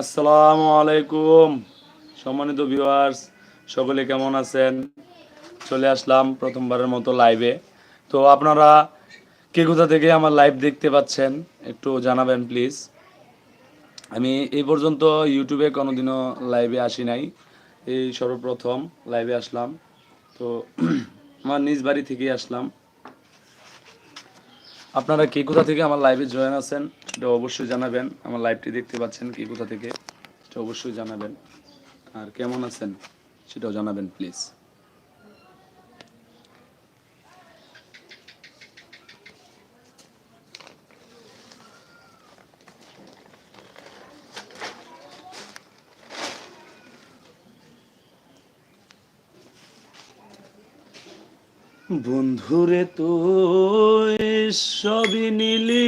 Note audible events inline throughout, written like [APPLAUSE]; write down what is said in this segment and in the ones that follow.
আসসালামু আলাইকুম। সম্মানিত ভিউয়ার্স সকলে কেমন আছেন? চলে আসলাম প্রথমবারের মতো লাইভে তো আপনারা কে কোথা থেকে আমার লাইভ দেখতে পাচ্ছেন, একটু জানাবেন প্লিজ আমি এই পর্যন্ত ইউটিউবে কোনোদিনও লাইভে আসি নাই। এই সর্বপ্রথম লাইভে আসলাম। তো [CLEARS THROAT] আমার নিজ বাড়ি থেকেই আসলাম। আপনারা কে কোথা থেকে আমার লাইভে জয়েন আছেন সেটা অবশ্যই জানাবেন। আমার লাইভটি দেখতে পাচ্ছেন কি কোথা থেকে, সেটা অবশ্যই জানাবেন। আর কেমন আছেন, সেটাও জানাবেন প্লিজ বন্ধুরে, তো সবই নিলি।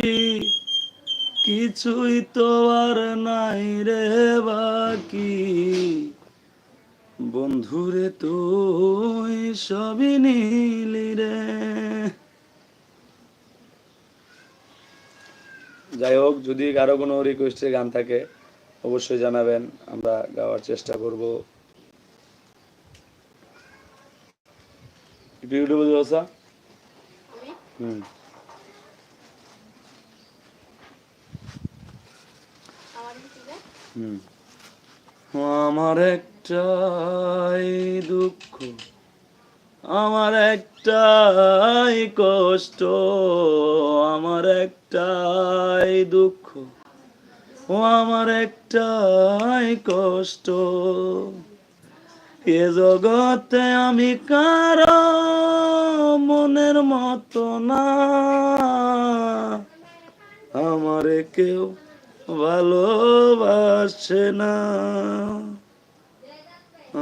কিছুই তো আর নাই রে বাকি। বন্ধুরে তো সবই নিলি রে। যাই হোক যদি কারও কোনো রিকোয়েস্টের গান থাকে অবশ্যই জানাবেন আমরা গাওয়ার চেষ্টা করব। ইউটিউবে দিবসা হুম। আমার একটাই দুঃখ, আমার একটাই কষ্ট, আমার একটাই দুঃখ, ও আমার একটাই কষ্ট। এ জগতে আমি কারও মনের মতো না, আমারে কেউ ভালোবাসে না।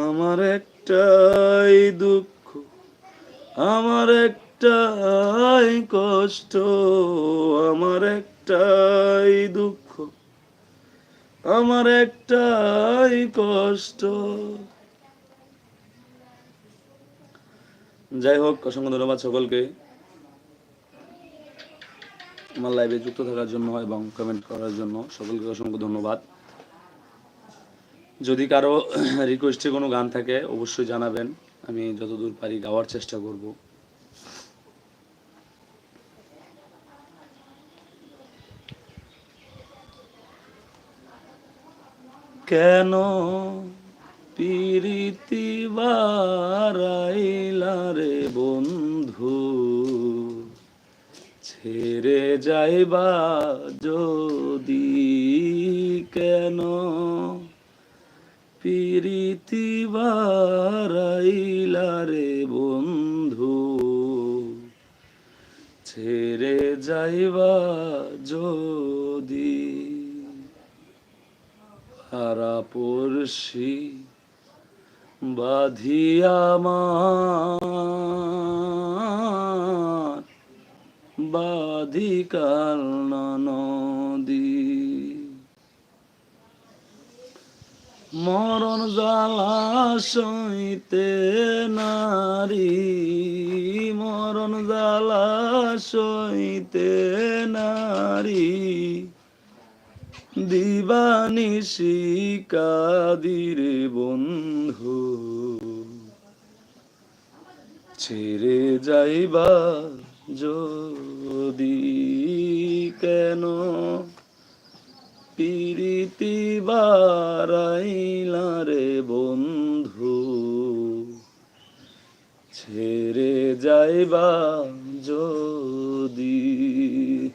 আমার একটাই দুঃখ, আমার একটাই কষ্ট, আমার একটাই দুঃখ, আমার একটাই কষ্ট। যাই হোক, অসংখ্য ধন্যবাদ সকলকে। আমার লাইভে যুক্ত থাকার জন্য এবং কমেন্ট করার জন্য সকলকে অসংখ্য ধন্যবাদ। যদি কারও রিকোয়েস্টে কোনো গান থাকে, অবশ্যই জানাবেন। আমি যতদূর পারি গাওয়ার চেষ্টা করব। কেন পিরিতি রে বন্ধু? ছেড়ে যাইবা যদি কেন? পিরিতি বারাইলা রে বন্ধু, ছেড়ে যাইবা যদি? হারা পড়শি বাধিয়া আমার বাধিকাল নদী। মরণ জ্বালা সইতে নারী। মরণ জ্বালা সইতে নারী। দিবানিশি কাদিরে বন্ধু। ছেড়ে যাইবা যদি কেন পিরিতি বারাইলা রে বন্ধু? ছেড়ে যাইবা যদি।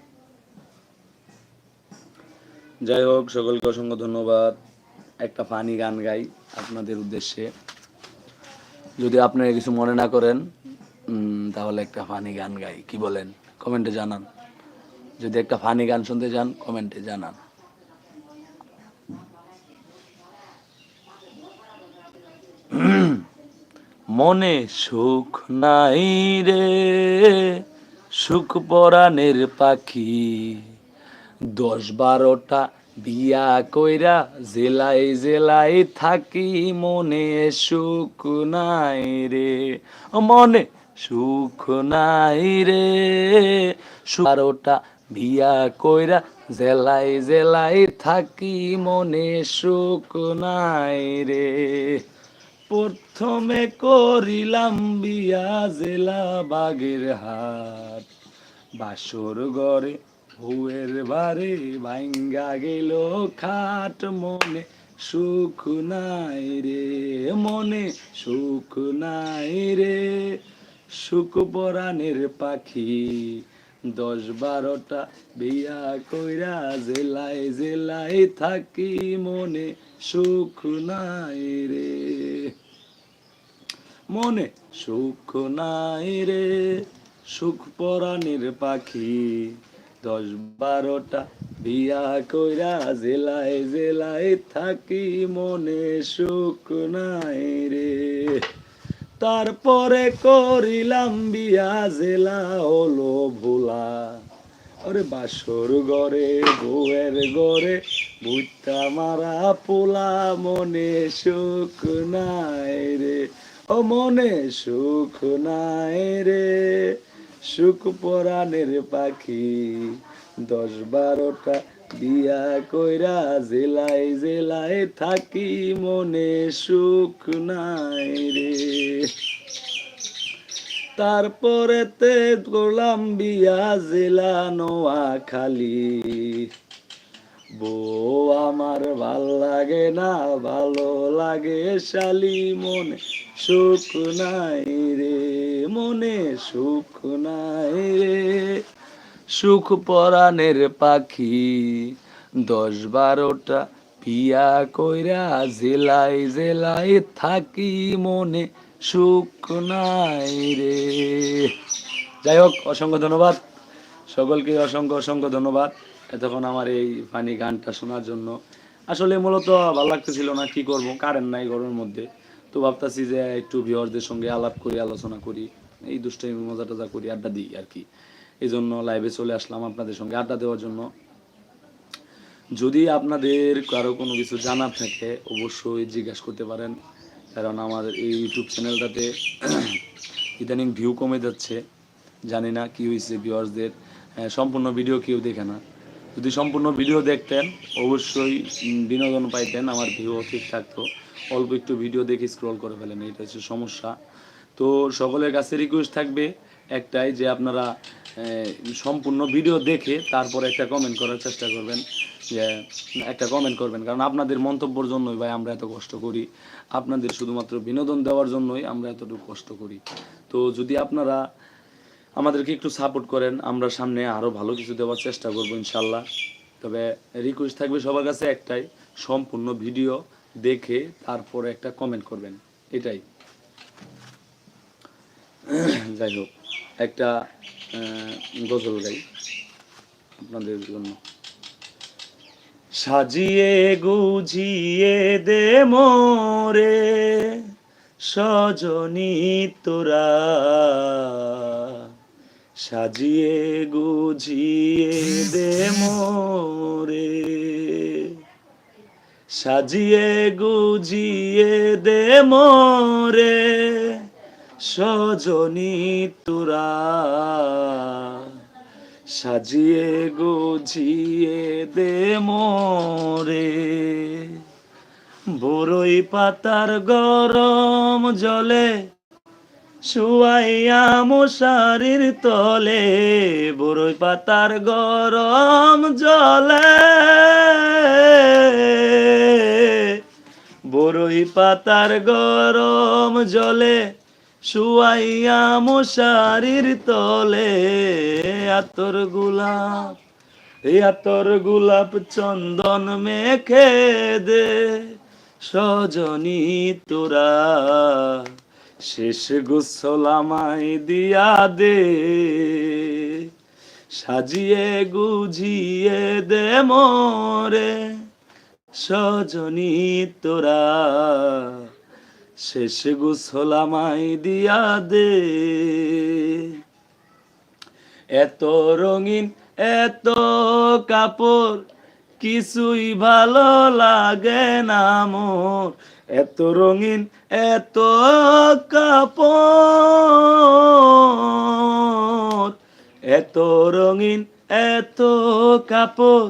যাই হোক সকলকে অসংখ্য ধন্যবাদ। একটা ফানি গান গাই আপনাদের উদ্দেশ্যে। যদি আপনারা কিছু মনে না করেন তাহলে একটা ফানি গান গাই। কি বলেন? কমেন্টে জানান। যদি একটা ফানি গান শুনতে চান, কমেন্টে জানান। মনে সুখ নাই রে, সুখ পরাণের পাখি। দশ বারোটা বিয়া কইরা জেলায় জেলায় থাকি, মনে সুখ নাই রে। মনে সুখ নাই রে। বারোটা বিয়া কইরা জেলাই জেলাই থাকি মনে সুখ নাই রে। প্রথমে করিলাম বিয়া জেলা বাগের হাট। বাসর ঘরে বউয়ের বারে ভাঙ্গা গেল খাট। মনে সুখ নাই রে, মনে সুখ নাই রে। সুখ পরাণের পাখি, দশ বারোটা বিয়া কইরা জেলায় জেলায় থাকি মনে সুখ নাই রে। মনে সুখ নাই রে সুখ পরাণের পাখি, দশ বারোটা বিয়া কইরা জেলায় জেলায় থাকি মনে সুখ নাই রে। তারপরে করিলাম বিয়া জেলা হলো ভোলা। ওরে বাসর ঘরে, বউয়ের ঘরে ভুট্টা মারা পোলা, মনে সুখ নাই রে। ও মনে সুখ নাই রে। সুখ পরাণের পাখি, দশ বারোটা বিয়া কইরা জেলায় জেলায় থাকি, মনে সুখ নাই রে। তারপরে তে করলাম বিয়া জেলা নোয়া খালি বউ আমার ভালো লাগে না, ভালো লাগে শালি, মনে সুখ নাই রে, মনে সুখ নাই রে। সুখ পরাণের পাখি। দশ বারোটা পিয়া কইরা জেলায় জেলায় থাকি মনে সুখ নাই রে। যাই হোক, অসংখ্য ধন্যবাদ। সকলকে অসংখ্য অসংখ্য ধন্যবাদ এতক্ষণ আমার এই ফানি গানটা শোনার জন্য। আসলে মূলত ভালো লাগতেছিল না, কি করব কারেন্ট নাই গরমের মধ্যে। তো ভাবতাছি যে একটু ভিউয়ারদের সঙ্গে আলাপ করি, আলোচনা করি, এই দুষ্টাই মজা টজা করি, আড্ডা দিই আর কি। এই জন্য লাইভে চলে আসলাম আপনাদের সঙ্গে আড্ডা দেওয়ার জন্য। যদি আপনাদের কারও কোনো কিছু জানার থাকে, অবশ্যই জিজ্ঞাসা করতে পারেন। কারণ আমার এই ইউটিউব চ্যানেলটাতে [CLEARS THROAT] ইদানিং ভিউ কমে যাচ্ছে। জানি না কি হয়েছে ভিউয়ার্সদের। সম্পূর্ণ ভিডিও কেউ দেখে না। যদি সম্পূর্ণ ভিডিও দেখতেন, অবশ্যই বিনোদন পাইতেন, আমার ভিউ ঠিক থাকতো। অল্প একটু ভিডিও দেখে স্ক্রল করে ফেলেন, এটা হচ্ছে সমস্যা। তো সকলের কাছে রিকোয়েস্ট থাকবে একটাই যে আপনারা সম্পূর্ণ ভিডিও দেখে তারপর একটা কমেন্ট করার চেষ্টা করবেন, যে একটা কমেন্ট করবেন। কারণ আপনাদের মন্তব্যর জন্যই ভাই আমরা এত কষ্ট করি। আপনাদের শুধুমাত্র বিনোদন দেওয়ার জন্যই আমরা এতটুকু কষ্ট করি। তো যদি আপনারা আমাদেরকে একটু সাপোর্ট করেন, আমরা সামনে আরও ভালো কিছু দেওয়ার চেষ্টা করব ইনশাল্লাহ। তবে রিকোয়েস্ট থাকবে সবার কাছে একটাই, সম্পূর্ণ ভিডিও দেখে তারপরে একটা কমেন্ট করবেন। এটাই। যাই হোক, একটা গজল গাই আপনাদের জন্য। সাজিয়ে গুজিয়ে দে মোরে, সজনী তোরা। সাজিয়ে গুজিয়ে দে মোরে, সাজিয়ে গুজিয়ে দে মোরে। সজনী তোরা সাজিয়ে গুজিয়ে দে মোরে। বড়ই পাতার গরম জলে শুয়াইয়া মশারির তলে বড়ই পাতার গরম জলে। বড়ই পাতার গরম জলে শুয়াইয়া মশারির তলে, আতর গোলাপ আতর গোলাপ চন্দন মেখে দে। সজনী তোরা, শেষ গোসলামাই দিয়া দে। সাজিয়ে গুজিয়ে দে মোরে, সজনী তোরা। শেষ গোসলামাই দিয়া দে। এত রঙিন, এত কাপড়, কিছুই ভালো লাগে না মোর। এত রঙিন, এত কাপড়, এত রঙিন, এত কাপড়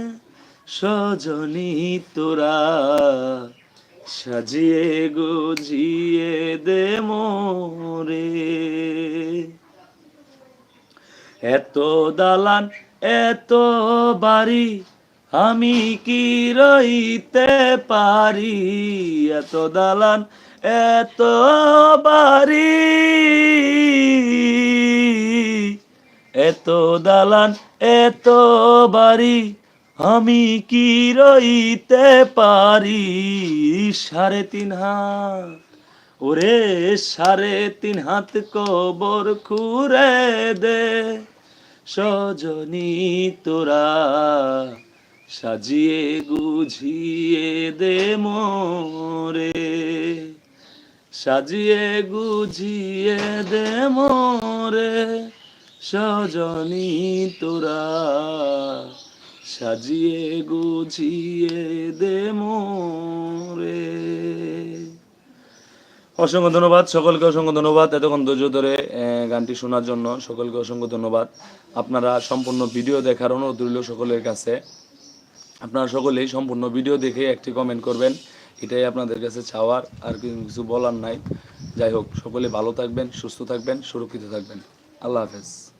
সজনী তোরা সাজিয়ে গুজিয়ে দে মোরে। এত দালান, এত বাড়ি, আমি কি রইতে পারি? এত দালান, এত বাড়ি, এত দালান, এত বাড়ি আমি কি রইতে পারি? সাড়ে তিন হাত। ওরে সাড়ে তিন হাত কবর খুরে দে। সজনী তোরা সাজিয়ে গুছিয়ে দে মোরে। সাজিয়ে গুছিয়ে দে মোরে। সজনী তোরা সাজিয়ে গুছিয়ে দে মোরে। অসংখ্য ধন্যবাদ সকলকে, অসংখ্য ধন্যবাদ এতক্ষণ ধৈর্য ধরে গানটি শোনার জন্য। সকলকে অসংখ্য ধন্যবাদ। আপনারা সম্পূর্ণ ভিডিও দেখার অনুরোধ রইল সকলের কাছে। আপনারা সকলেই সম্পূর্ণ ভিডিও দেখে একটি কমেন্ট করবেন। এটাই আপনাদের কাছে চাওয়ার, আর কিছু- কিছু বলার নাই। যাই হোক, সকলে ভালো থাকবেন, সুস্থ থাকবেন, সুরক্ষিত থাকবেন। আল্লাহ হাফেজ।